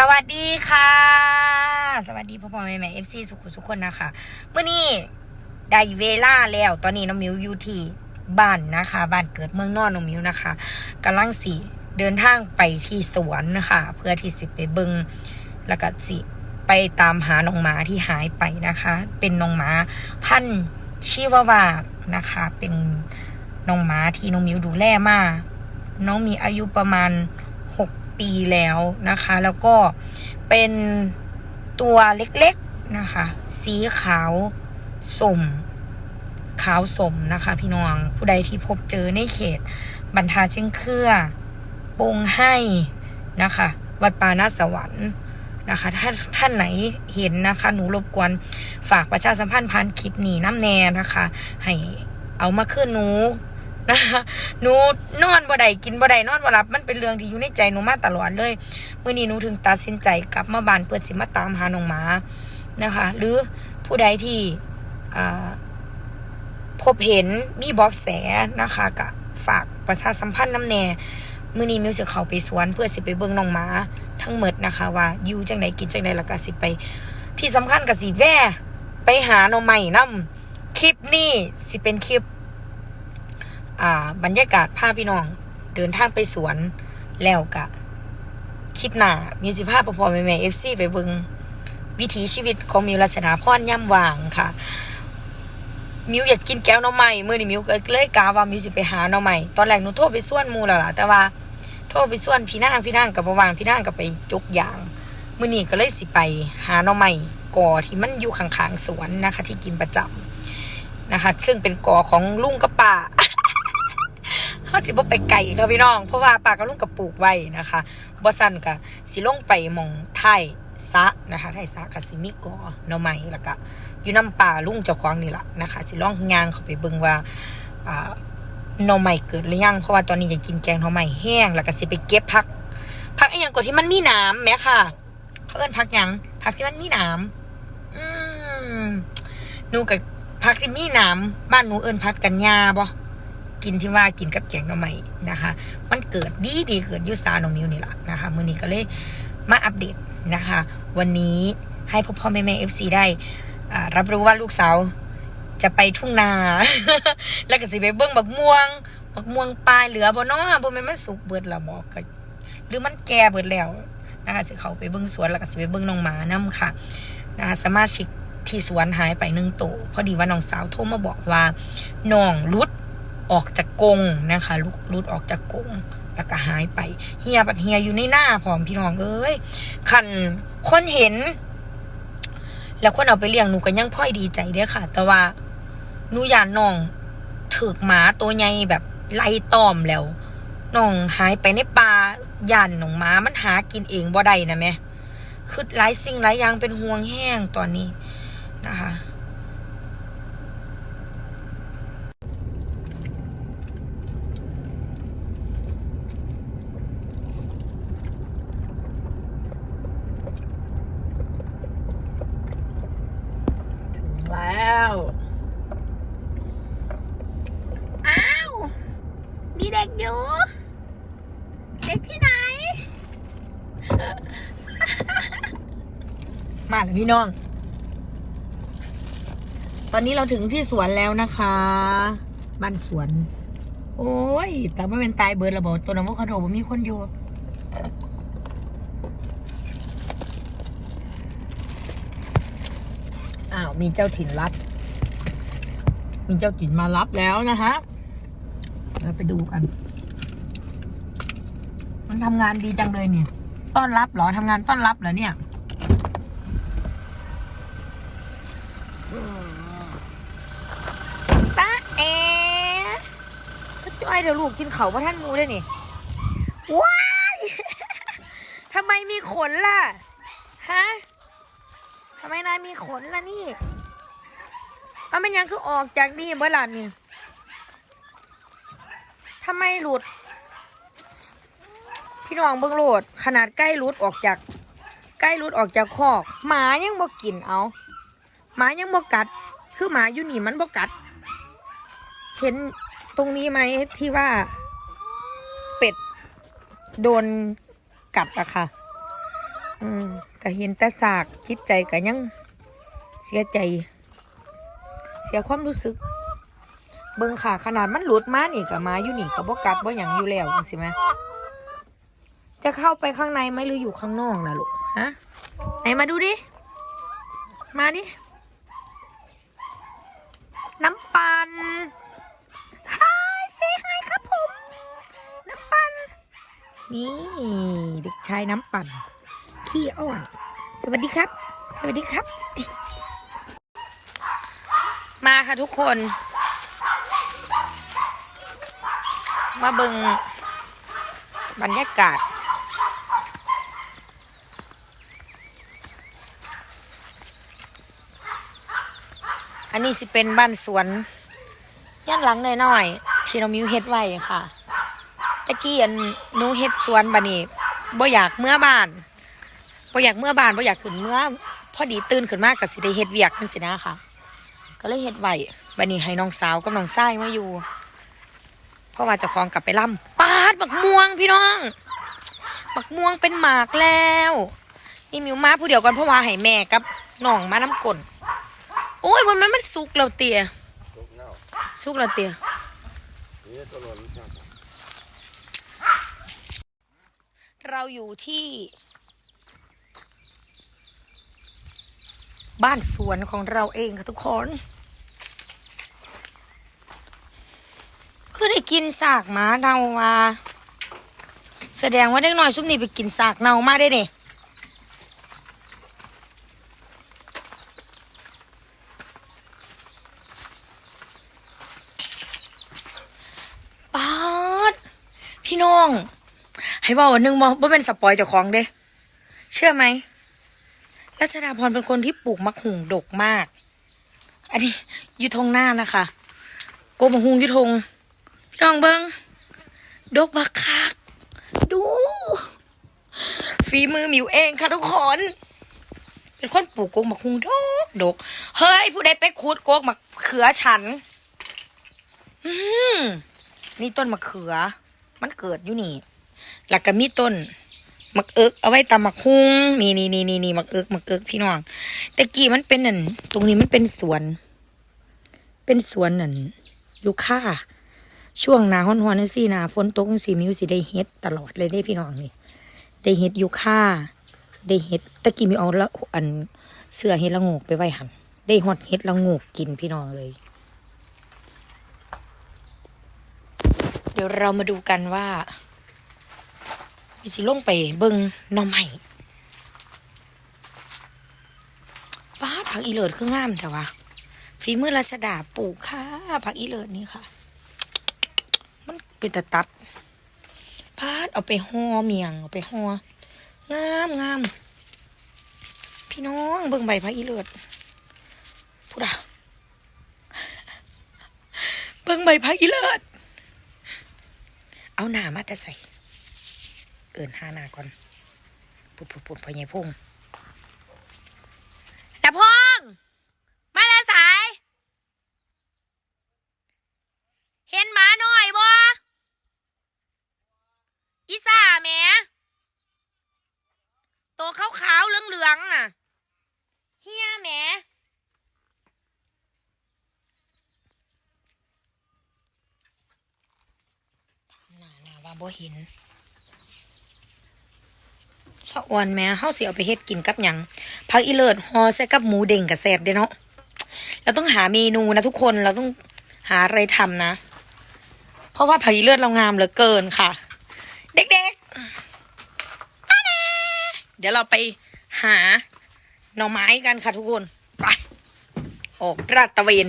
สวัสดีค่ะ สวัสดีพ่อพ่อแม่แม่เอฟซีสุขุสุขคนนะคะเมื่อนี้ได้เวลาแล้ว ตอนนี้น้องมิวอยู่ที่บ้านนะคะ บ้านเกิดเมืองนอนน้องมิวนะคะกำลังสิเดินทางไปที่สวนนะคะ เพื่อที่สิไปเบิงแล้วก็สิไปตามหาน้องหมาที่หายไปนะคะ เป็นน้องหมาพันชิวาวานะคะ เป็นน้องหมาที่น้องมิวดูแลมาน้องมีอายุประมาณ ปีแล้วนะคะ แล้วก็เป็นตัวเล็กๆนะคะ สีขาวสมขาวสมนะคะ พี่น้องผู้ใดที่พบเจอในเขต บรรทาเชียงเครือปงให้นะคะ วัดปานาสวรรค์นะคะ ถ้าท่านไหนเห็นนะคะ หนูรบกวนฝากประชาสัมพันธ์ผ่านคลิปหนีน้ำแน่นะคะ ให้เอามาขึ้นหนู นะคะหนูนอนบ่ได้กินบ่ได้นอนบ่หลับ มันเป็นเรื่องที่อยู่ในใจหนูมาตลอดเลยเมื่อนี้หนูถึงตัดสินใจกลับมาบ้านเพื่อสิมาตามหาน้องหมานะคะ หรือผู้ใดที่พบเห็นมีบอกแสนะคะกะฝากประชาสัมพันธ์น้ำแน่มื่อนี้มิวสิเข้าไปสวนเพื่อสิไปเบิ่งน้องหมา ทั้งหมดนะคะ ว่าอยู่จังไดกินจังไดแล้วก็สิไป ที่สำคัญก็สิแว่ไปหาน้องใหม่นํคลิปนี้สิเป็นคลิป อ่า บรรยากาศพาพพี่น้อง เดินทางไปสวนแล้วกะคลิปหน้ามิวสิภาพพอๆแม่แม่เอฟซีไปเบิงวิถีชีวิตของมิวรัชนาพรย่ำวางค่ะ มิวอยากกินแก้วน้องใหม่เมื่อนี้มิวก็เลยกาว่ามิวสิไปหาน้องใหม่ตอนแรกหนูโทรไปส่วนมูแล้วล่ะ แต่ว่าโทรไปส่วนพี่นางพี่นางกับบวางพี่นางกับไปจกยางมื่อนี้ก็เลยสิไปหาน้องใหม่ก่อที่มันอยู่ข้างๆสวนนะคะ ที่กินประจำนะคะ ซึ่งเป็นก่อของลุงกับป้า เขาสิบ่ไปไก่ค่ะพี่น้อง เพราะว่าปลากับลุงกับปลูกไว้นะคะบ่สั่นกะสิลงไปมองไทยซะนะคะไทยซะกับสิมีกอหน่อไม้แล้วก็อยู่น้ำป่าลุงเจ้าของนี่แหละนะคะ สิลองงานเขาไปเบิ่งว่าอ่าหน่อไม้เกิดหรือยังเพราะว่าตอนนี้อยากกินแกงหน่อไม้แห้ง แล้วก็สิไปเก็บผักผักไอ้ยังก่อนที่มันมีน้ำแหมค่ะ เขาเอิ้นผักยังผักที่มันมีน้ำอืมนูกับผักที่มีน้ำบ้านหนูเอิ้นผักกันยาบ่ กินที่ว่ากินกับแกงหน่อไม้นะคะ มันเกิดดีดีเกิดยุซาน้องมิวนี่แหละนะคะมือนี้ก็เลยมาอัปเดตนะคะ วันนี้ให้พ่อพ่อแม่แม่เอฟซีได้รับรู้ว่าลูกสาวจะไปทุ่งนา แล้วก็สิไปเบิ้งบักม่วงบักม่วงปลายเหลือบ่นาะบ่แม่นมันสุกเบิดละบอกก็หรือมันแก่เบิดแล้วนะคะสิเขาไปเบิ้งสวนแล้วก็สิไปเบิ้งน้องหมานํค่ะนะคะสมาชิกที่สวนหายไปหนึ่งตัวพอดีว่าน้องสาวโทรมาบอกว่าน้องรุด ออกจากกงนะคะลุกลุดออกจากกงแล้วก็หายไป เฮียปัดเฮียอยู่ในหน้าพร้อมพี่น้องเอ้ยคันคนเห็น แล้วคนเอาไปเลี้ยงหนูก็ยังพ่อยดีใจเด้อค่ะ แต่ว่าหนูยานน้องถือกหมาตัวใหญ่แบบไล่ตอมแล้วน้องหายไปในป่าย่านหนองหมามันหากินเองบ่ได้นะแม่คือหลายสิ่งหลายอย่างเป็นห่วงแห้งตอนนี้นะคะ แล้ว อ้าว มีเด็กอยู่ เด็กที่ไหน มาแล้วพี่น้อง ตอนนี้เราถึงที่สวนแล้วนะคะ บ้านสวน โอ้ย แต่ไม่เป็นตายเบิร์ดระบอกตัวน้ำมันคาโดบ่มีคนอยู่ อ้าวมีเจ้าถิ่นรับ มีเจ้าถิ่นมารับแล้วนะคะเราไปดูกัน มันทำงานดีจังเลยเนี่ย ต้อนรับเหรอทำงานต้อนรับเหรอเนี่ยป้าเอ๋จ้อยเดี๋ยวลูกกินเขาเพราะท่านมูได้นี่ ว้ายทำไมมีขนล่ะ ฮะ ทำไมนายมีขนล่ะนี่เอามันยังคือออกจากนี่เมื่อไหร่นี่ทำไมหลุด พี่น้องเบิ่งโหลด ขนาดใกล้หลุดออกจากใกล้หลุดออกจากคอก หมายังบ่กินเอาหมายังบ่กัด คือหมาอยู่นี่มันบ่กัด เห็นตรงนี้ไหมที่ว่า เป็ด โดนกัดอะค่ะ อืม ก็เห็นแต่สากจิตใจก็ยังเสียใจ เสียความรู้สึก เบิ่งค่ะขนาดมันหลุดมานี่กับมาอยู่นี่กับบ่กัดบ่หยังอยู่แล้วสิแม่จะเข้าไปข้างในไหมหรืออยู่ข้างนอกนะลูกฮะไหนมาดูดิมาดิน้ำปันฮายเซฮายครับผม น้ำปันนี่ เด็กชายน้ำปั่นขี้อ่อน วัสดีครับ สวัสดีครับ มาค่ะทุกคน มาเบิงบรรยากาศ อันนี้สิเป็นบ้านสวนย่านหลังหน่อยๆที่เรามิวเฮ็ดไว้ค่ะตะกี้อันนูเฮ็ดสวนบานี้บ่อยากเมื่อบ้าน บ่อยากเมื่อบานบ่อยากขึ้นเมื่อพอดีตื่นขึ้นมากกับสิได้เฮ็ดเวียกนั่นสินะค่ะ ก็เลยเฮ็ดไหวบานี้ให้น้องสาวกับน้องชายมาอยู่ เพราะว่าจะคลองกลับไปล่ำปาดบักม่วงพี่น้องบักม่วงเป็นหมากแล้วนี่มิวมาผู้เดียวกันเพราะว่าให้แม่กับน้องมาน้ำกลนโอ้ยวันนั้นมันสุกแล้วเตียสุกแล้วเตียเราอยู่ที่ บ้านสวนของเราเองค่ะทุกคน คือได้กินสากหมาเน่ามาแสดงว่าเด็กน้อยซุมนี้ไปกินสากเน่ามาได้เนี่ยป๊าดพี่น้อง ให้บอกวันหนึ่งบ่บ่เป็นสปอยเจ้าของเด้ เชื่อไหม รัชดาพรเป็นคนที่ปลูกมะขุงดกมาก อันนี้ยู่ทงหน้านะคะโกมะฮุงยุทง พี่น้องเบิงดกบักคัก ดู ฝีมือหมิวเองค่ะทุกคน เป็นคนปลูกโกมะฮุงดกดก เฮ้ย ผู้ใดไปขุดโกกมะเขือฉัน อืมนี่ต้นมะเขือ มันเกิดอยู่นี่แล้วก็มีต้น มักเอิกเอาไว้ตำมักฮุงนี่นี่นี่นี่นี่มักเอิกมักเอิกพี่น้องแต่กี้มันเป็นนั่นตรงนี้มันเป็นสวน เป็นสวนนั่นยูค่าช่วงหนาฮ้อนๆนั่นสิหนาฝนตกจังสิมิวสิได้เฮ็ดตลอดเลยได้พี่น้องนี่ได้เฮ็ดยูค่าได้เฮ็ดตะกี้มีเอาละอันเสื้อเฮ็ดละโงกไปไว้หันได้ฮอดเฮ็ดละโงกกินพี่น้องเลย เดี๋ยวเรามาดูกันว่า สิลงไปเบิงหน่อไม้ป้าดผักอีเลิศคืองามแต่ว่าฝีมือรัชดาปลูกค่ะผักอีเลิศนี่ค่ะ มันเป็นตะตัดพาดเอาไปห่อเมียงเอาไปห่องามงามพี่น้องเบิ่งใบผักอีเลิศพูดอะเบิ่งใบผักอีเลิศเอาหนามาแต่ใส่ เอินห้าหนาก่อนปุบปุบปุบพอใหญ่พุ่งดับพงมาแล้วสาย เห็นหมาหน่อยบ่อีซ่าแหม่ตัวขาวๆเหลืองๆน่ะเฮียแหม่หนาหนาว่าบ่เห็น สะอวนแม่เฮาสิเอาไปเฮ็ดกินกับหยังผักอีเลิศฮอใส่กับหมูเด้งกับแซ่บเด้เนาะเราต้องหาเมนูนะทุกคนเราต้องหาอะไรทำนะ เพราะว่าผักอีเลือดเรางามเหลือเกินค่ะ เด็กๆมาแน่เดี๋ยวเราไปหาหน่อไม้กันค่ะทุกคนไปออกราดตะเวน